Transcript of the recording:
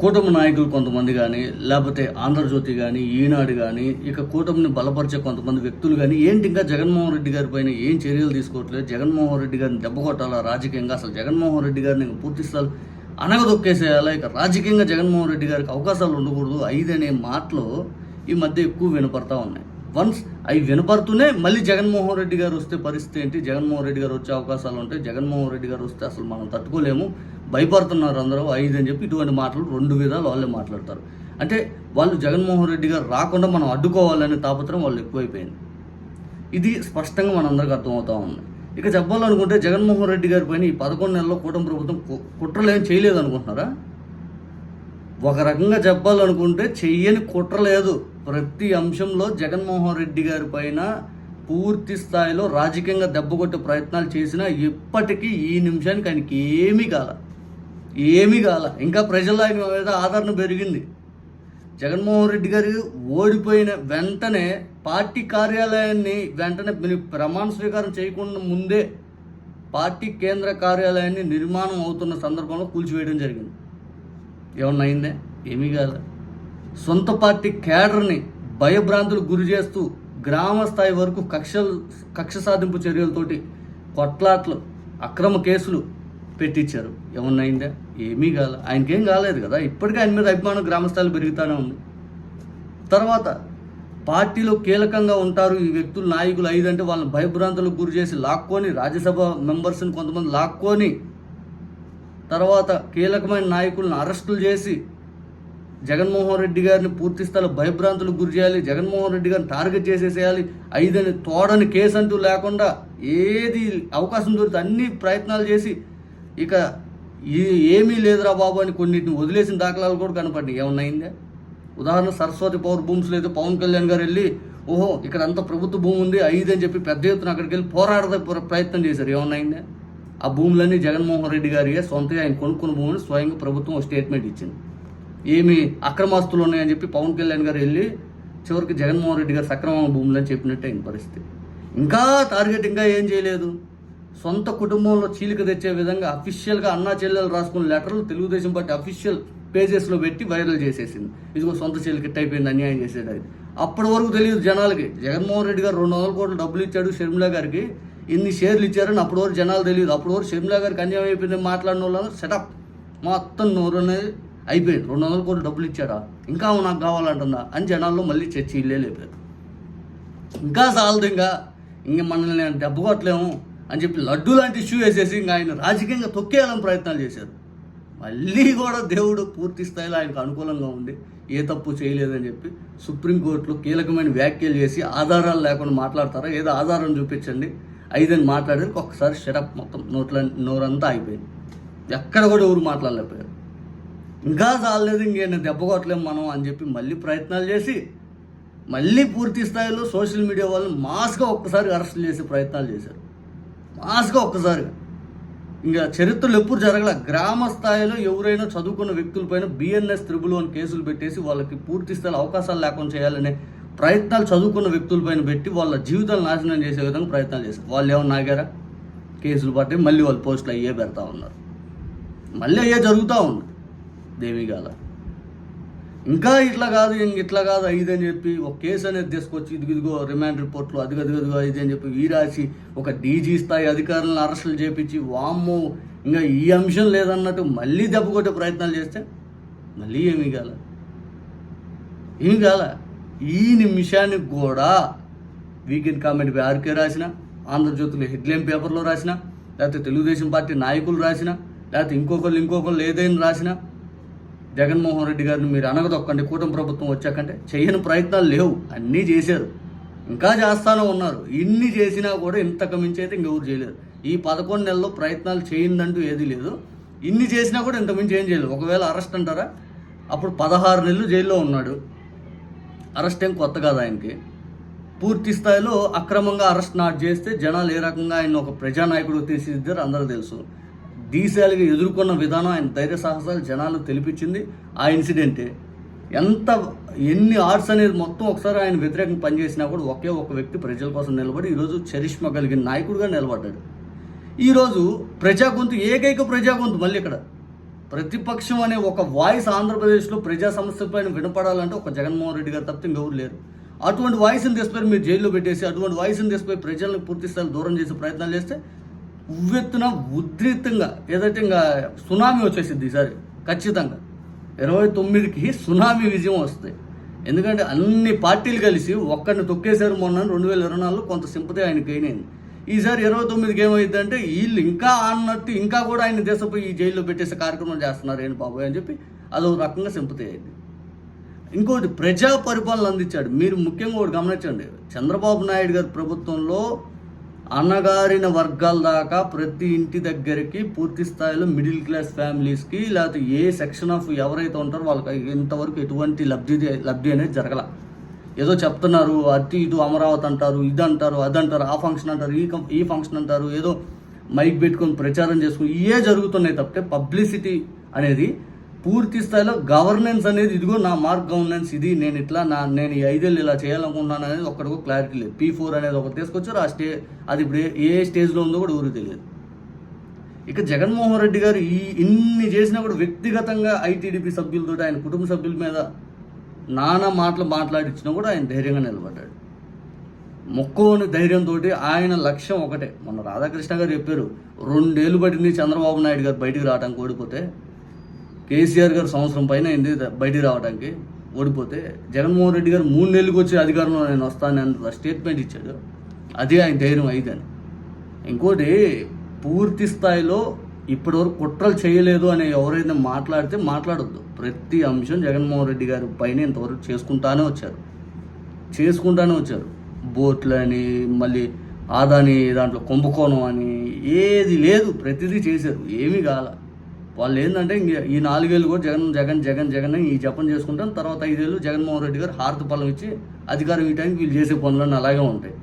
కూటమి నాయకులు కొంతమంది కానీ లేకపోతే ఆంధ్రజ్యోతి కానీ ఈనాడు కానీ ఇక కూటమిని బలపరిచే కొంతమంది వ్యక్తులు కానీ ఏంటి ఇంకా జగన్మోహన్ రెడ్డి గారి పైన ఏం చర్యలు తీసుకోవట్లేదు? జగన్మోహన్ రెడ్డి గారిని దెబ్బ కొట్టాలా రాజకీయంగా? అసలు జగన్మోహన్ రెడ్డి గారిని ఇంకా పూర్తి అనగదొక్కేసేయాలా? ఇక రాజకీయంగా జగన్మోహన్ రెడ్డి గారికి అవకాశాలు ఉండకూడదు. ఐదు అనే మాటలు ఈ మధ్య ఎక్కువ వినపడతా ఉన్నాయి. వన్స్ అవి వినపడుతూనే మళ్ళీ జగన్మోహన్ రెడ్డి గారు వస్తే పరిస్థితి ఏంటి? జగన్మోహన్ రెడ్డి గారు వచ్చే అవకాశాలు ఉంటాయి జగన్మోహన్ రెడ్డి గారు వస్తే అసలు మనం తట్టుకోలేము. భయపడుతున్నారు అందరూ ఐదు అని చెప్పి ఇటువంటి మాటలు రెండు విధాలు వాళ్ళే మాట్లాడతారు. అంటే వాళ్ళు జగన్మోహన్ రెడ్డి గారు రాకుండా మనం అడ్డుకోవాలనే తాపత్రం వాళ్ళు ఎక్కువైపోయింది. ఇది స్పష్టంగా మనందరికి అర్థమవుతా ఉంది. ఇక చెప్పాలనుకుంటే జగన్మోహన్ రెడ్డి గారి పైన ఈ పదకొండు నెలల్లో కూటమి ప్రభుత్వం కు- చేయలేదు అనుకుంటున్నారా? ఒక రకంగా చెప్పాలనుకుంటే చెయ్యని కుట్ర లేదు. ప్రతి అంశంలో జగన్మోహన్ రెడ్డి గారి పైన పూర్తి స్థాయిలో రాజకీయంగా దెబ్బ కొట్టే ప్రయత్నాలు చేసినా ఇప్పటికీ ఈ నిమిషానికి ఆయనకి ఏమీ కాల. ఏమీ కాల. ఇంకా ప్రజల్లో ఆయన మీద ఆదరణ పెరిగింది. జగన్మోహన్ రెడ్డి గారు ఓడిపోయిన వెంటనే పార్టీ కార్యాలయాన్ని వెంటనే ప్రమాణ స్వీకారం చేయకుండా ముందే పార్టీ కేంద్ర కార్యాలయాన్ని నిర్మాణం అవుతున్న సందర్భంలో కూల్చివేయడం జరిగింది. ఏమన్నా అయిందే? ఏమీ కాదు సొంత పార్టీ కేడర్ని భయభ్రాంతులు గురి చేస్తూ గ్రామ స్థాయి వరకు కక్షలు కక్ష సాధింపు చర్యలతోటి కొట్లాట్లు అక్రమ కేసులు పెట్టించారు ఏమన్నా ఏమీ కాల ఆయనకేం కాలేదు కదా. ఇప్పటికే ఆయన మీద అభిమానం గ్రామస్థాయిలో పెరుగుతూనే ఉంది. తర్వాత పార్టీలో కీలకంగా ఉంటారు ఈ వ్యక్తులు నాయకులు ఐదు అంటే వాళ్ళని భయభ్రాంతులకు గురి చేసి లాక్కొని రాజ్యసభ మెంబర్స్ని కొంతమంది లాక్కొని తర్వాత కీలకమైన నాయకులను అరెస్టులు చేసి జగన్మోహన్ రెడ్డి గారిని పూర్తి స్థాయిలో భయభ్రాంతులకు గురి చేయాలి జగన్మోహన్ రెడ్డి గారిని టార్గెట్ చేసేసేయాలి ఐదని తోడని కేసు అంటూ లేకుండా ఏది అవకాశం దొరికితే అన్ని ప్రయత్నాలు చేసి ఇక ఏమీ లేదురా బాబు అని కొన్నిటిని వదిలేసిన దాఖలాలు కూడా కనపడినాయి ఏమన్నాయిందా ఉదాహరణ సరస్వతి పవర్ భూమ్స్లో అయితే పవన్ కళ్యాణ్ గారు వెళ్ళి ఓహో ఇక్కడ అంతా ప్రభుత్వ భూమి ఉంది ఐదు అని చెప్పి పెద్ద ఎత్తున అక్కడికి వెళ్ళి పోరాడదే ప్రయత్నం చేశారు. ఏమన్నాయిందా ఆ భూములన్నీ జగన్మోహన్ రెడ్డి గారి సొంతగా ఆయన కొనుక్కున్న భూమిని స్వయంగా ప్రభుత్వం స్టేట్మెంట్ ఇచ్చింది. ఏమి అక్రమాస్తులు ఉన్నాయని చెప్పి పవన్ కళ్యాణ్ గారు వెళ్ళి చివరికి జగన్మోహన్ రెడ్డి గారు సక్రమ భూములు అని చెప్పినట్టే ఇంక పరిస్థితి. ఇంకా టార్గెట్ ఇంకా ఏం చేయలేదు. సొంత కుటుంబంలో చీలిక తెచ్చే విధంగా అఫీషియల్గా అన్నా చెల్లెలు రాసుకున్న లెటర్లు తెలుగుదేశం పార్టీ అఫీషియల్ పేజెస్లో పెట్టి వైరల్ చేసేసింది. ఇదిగో సొంత చీలిక అయిపోయింది అన్యాయం చేసేది అది అప్పటి వరకు తెలియదు జనాలకి. జగన్మోహన్ రెడ్డి గారు రెండు వందల కోట్లు డబ్బులు ఇచ్చాడు షర్మిలా గారికి. ఇన్ని షేర్లు ఇచ్చారని అప్పటి వరకు జనాలు తెలియదు. అప్పటి వరకు షర్మిలా గారికి అన్యాయం అయిపోయింది మాట్లాడిన వాళ్ళు సెటప్ మొత్తం నోరు అనేది అయిపోయింది రెండు వందల కోట్లు డబ్బులు ఇచ్చాడా? ఇంకా నాకు కావాలంటుందా? అని జనాల్లో మళ్ళీ చర్చ ఇల్లే లేపారు. ఇంకా చాలదు ఇంకా ఇంక మనల్ని నేను దెబ్బ కొట్టలేము అని చెప్పి లడ్డు లాంటి ఇష్యూ వేసేసి ఇంకా ఆయన రాజకీయంగా తొక్కేయాలని ప్రయత్నాలు చేశారు. మళ్ళీ కూడా దేవుడు పూర్తి స్థాయిలో ఆయనకు అనుకూలంగా ఉంది ఏ తప్పు చేయలేదని చెప్పి సుప్రీంకోర్టులో కీలకమైన వ్యాఖ్యలు చేసి ఆధారాలు లేకుండా మాట్లాడతారా? ఏదో ఆధారం చూపించండి. ఐదని మాట్లాడారు ఒక్కసారి షరప్ మొత్తం నోట్ల నోరంతా అయిపోయింది ఎక్కడ కూడా ఎవరు మాట్లాడలేకపోయారు. ఇంకా చాలలేదు ఇంకేం దెబ్బ కొట్టలేము మనం అని చెప్పి మళ్ళీ ప్రయత్నాలు చేసి మళ్ళీ పూర్తి స్థాయిలో సోషల్ మీడియా వాళ్ళు మాస్గా ఒక్కసారి అరెస్ట్ చేసే ప్రయత్నాలు చేశారు. మాస్గా ఒక్కసారిగా. ఇంకా చరిత్రలు ఎప్పుడు జరగల గ్రామ స్థాయిలో ఎవరైనా చదువుకున్న వ్యక్తులపైన బిఎన్ఎస్ త్రిబుల్ అని కేసులు పెట్టేసి వాళ్ళకి పూర్తి స్థాయిలో అవకాశాలు లేకుండా చేయాలనే ప్రయత్నాలు చదువుకున్న వ్యక్తులపైన పెట్టి వాళ్ళ జీవితాలు నాశనం చేసే విధంగా ప్రయత్నాలు చేశారు. వాళ్ళు ఏమన్నా నాగారా కేసులు పట్టి మళ్ళీ వాళ్ళు పోస్టులు అయ్యే పెడతా ఉన్నారు. మళ్ళీ అయ్యే జరుగుతూ ఉంది. దేవిగాల ఇంకా ఇట్లా కాదు ఇంక ఇట్లా కాదు ఐదు అని చెప్పి ఒక కేసు అనేది తీసుకొచ్చి ఇదిగో ఇదిగో రిమాండ్ రిపోర్ట్లు అదిగో అదిగో ఇది అని చెప్పి వీరాసి ఒక డీజీ స్థాయి అధికారులను అరెస్టులు చేపించి వామ్మో ఇంకా ఈ అంశం లేదన్నట్టు మళ్ళీ దెబ్బ కొట్టే ప్రయత్నాలు చేస్తే మళ్ళీ ఏమీ కాల. ఏమి కాల? ఈ నిమిషానికి కూడా వీకెండ్ కామెంట్ ఆర్కే రాసిన ఆంధ్రజ్యోతిలో హెడ్లైన్ పేపర్లో రాసిన లేకపోతే తెలుగుదేశం పార్టీ నాయకులు రాసిన లేకపోతే ఇంకొకళ్ళు ఇంకొకళ్ళు ఏదైనా రాసినా జగన్మోహన్ రెడ్డి గారిని మీరు అనగదొక్కండి. కూటమి ప్రభుత్వం వచ్చాకంటే చేయని ప్రయత్నాలు లేవు. అన్నీ చేశారు. ఇంకా చేస్తానే ఉన్నారు. ఇన్ని చేసినా కూడా ఇంతకు మించి అయితే ఇంకెవరు చేయలేరు. ఈ పదకొండు నెలల్లో ప్రయత్నాలు చేయిందంటూ ఏది లేదు. ఇన్ని చేసినా కూడా ఇంతకుమించి ఏం చేయలేదు. ఒకవేళ అరెస్ట్ అంటారా? అప్పుడు పదహారు నెలలు జైల్లో ఉన్నాడు. అరెస్ట్ ఏం కొత్త కాదు ఆయనకి. పూర్తి స్థాయిలో అక్రమంగా అరెస్ట్ నాట్ చేస్తే జనాలు ఏ రకంగా ఆయన ఒక ప్రజానాయకుడు తీర్చిదిద్దారు అందరూ తెలుసు. డీసీఎల్గా ఎదుర్కొన్న విధానం ఆయన ధైర్య సాహసాలు జనాలు తెలిపించింది. ఆ ఇన్సిడెంటే ఎంత ఎన్ని ఆర్ట్స్ అనేది మొత్తం ఒకసారి ఆయన వ్యతిరేకంగా పనిచేసినా కూడా ఒకే ఒక వ్యక్తి ప్రజల కోసం నిలబడి ఈరోజు చరిష్మ కలిగిన నాయకుడిగా నిలబడ్డాడు. ఈరోజు ప్రజాగొంతు ఏకైక ప్రజాగొంతు మళ్ళీ ఇక్కడ. ప్రతిపక్షం అనే ఒక వాయిస్ ఆంధ్రప్రదేశ్లో ప్రజా సమస్యలపైన వినపడాలంటే ఒక జగన్మోహన్ రెడ్డి గారు తప్పితే ఇంకెవరు లేరు. అటువంటి వాయిస్ని తీసుకొని మీరు జైల్లో పెట్టేసి అటువంటి వాయిస్ని తీసుకొని ప్రజలను పూర్తి స్థాయిలో దూరం చేసే ప్రయత్నాలు చేస్తే ఉవ్వెత్తున ఉద్రిక్తంగా ఏదైతే ఇంకా సునామీ వచ్చేసింది ఈసారి ఖచ్చితంగా. ఇరవై తొమ్మిదికి సునామీ విజయం వస్తుంది. ఎందుకంటే అన్ని పార్టీలు కలిసి ఒక్కడిని తొక్కేశారు మొన్న రెండు వేల ఇరవై నాలుగులో కొంత సింపతి ఆయనకి అయినది ఈసారి ఇరవై తొమ్మిదికి ఏమైందంటే వీళ్ళు ఇంకా అన్నట్టు ఇంకా కూడా ఆయన దేశపోయి ఈ జైల్లో పెట్టేసే కార్యక్రమం చేస్తున్నారు ఏంటి బాబాయ్ అని చెప్పి అదో రకంగా సింపతి అయింది. ఇంకోటి ప్రజా పరిపాలన అందించాడు. మీరు ముఖ్యంగా ఒకటి గమనించండి. చంద్రబాబు నాయుడు గారి ప్రభుత్వంలో అన్నగారిన వర్గాల దాకా ప్రతి ఇంటి దగ్గరికి పూర్తి స్థాయిలో మిడిల్ క్లాస్ ఫ్యామిలీస్కి లేకపోతే ఏ సెక్షన్ ఆఫ్ ఎవరైతే ఉంటారో వాళ్ళకి ఇంతవరకు ఎటువంటి లబ్ధి లబ్ధి అనేది జరగల. ఏదో చెప్తున్నారు అటు ఇటు అమరావతి అంటారు ఇది అంటారు అది అంటారు ఆ ఫంక్షన్ అంటారు ఈ ఈ ఫంక్షన్ అంటారు ఏదో మైక్ పెట్టుకొని ప్రచారం చేసుకుని ఇవే జరుగుతున్నాయి తప్పితే పబ్లిసిటీ అనేది పూర్తి స్థాయిలో గవర్నెన్స్ అనేది ఇదిగో నా మార్క్ గవర్నెన్స్ ఇది నేను ఇట్లా నా నేను ఈ ఐదేళ్ళు ఇలా చేయాలనుకుంటున్నాను అనేది ఒక్కడికో క్లారిటీ లేదు. పీ ఫోర్ అనేది ఒకటి తీసుకొచ్చారు ఆ స్టే అది ఇప్పుడు ఏ- స్టేజ్లో ఉందో కూడా ఊరికి తెలియదు. ఇక జగన్మోహన్ రెడ్డి గారు ఈ ఇన్ని చేసినా కూడా వ్యక్తిగతంగా ఐటీడీపీ సభ్యులతో ఆయన కుటుంబ సభ్యుల మీద నానా మాటలు మాట్లాడించినా కూడా ఆయన ధైర్యంగా నిలబడ్డాడు. మొక్కువని ధైర్యంతో ఆయన లక్ష్యం ఒకటే. మొన్న రాధాకృష్ణ గారు చెప్పారు రెండేళ్ళు పడింది చంద్రబాబు నాయుడు గారు బయటికి రావడానికి ఓడిపోతే కేసీఆర్ గారు సంవత్సరం పైన అయింది బయటికి రావడానికి ఓడిపోతే జగన్మోహన్ రెడ్డి గారు మూడు నెలలకు వచ్చి అధికారంలో నేను వస్తానని స్టేట్మెంట్ ఇచ్చాడు. అది ఆయన ధైర్యం అయిదని ఇంకోటి పూర్తి స్థాయిలో ఇప్పటివరకు కుట్రలు చేయలేదు అని ఎవరైతే మాట్లాడితే మాట్లాడొద్దు. ప్రతి అంశం జగన్మోహన్ రెడ్డి గారి పైన ఇంతవరకు చేసుకుంటానే వచ్చారు. చేసుకుంటానే వచ్చారు. బోట్లు అని మళ్ళీ ఆదాని దాంట్లో కుంభకోణం అని ఏది లేదు ప్రతిదీ చేశారు. ఏమీ కాల. వాళ్ళు ఏంటంటే ఇంక ఈ నాలుగేళ్ళు కూడా జగన్ జగన్ జగన్ జగన్ అని ఈ జపం చేసుకుంటాం తర్వాత ఐదేళ్ళు జగన్మోహన్ రెడ్డి గారు హారతి పళ్ళం ఇచ్చి అధికారం ఇవ్వడానికి వీళ్ళు చేసే పనులన్నీ అలాగే ఉంటాయి.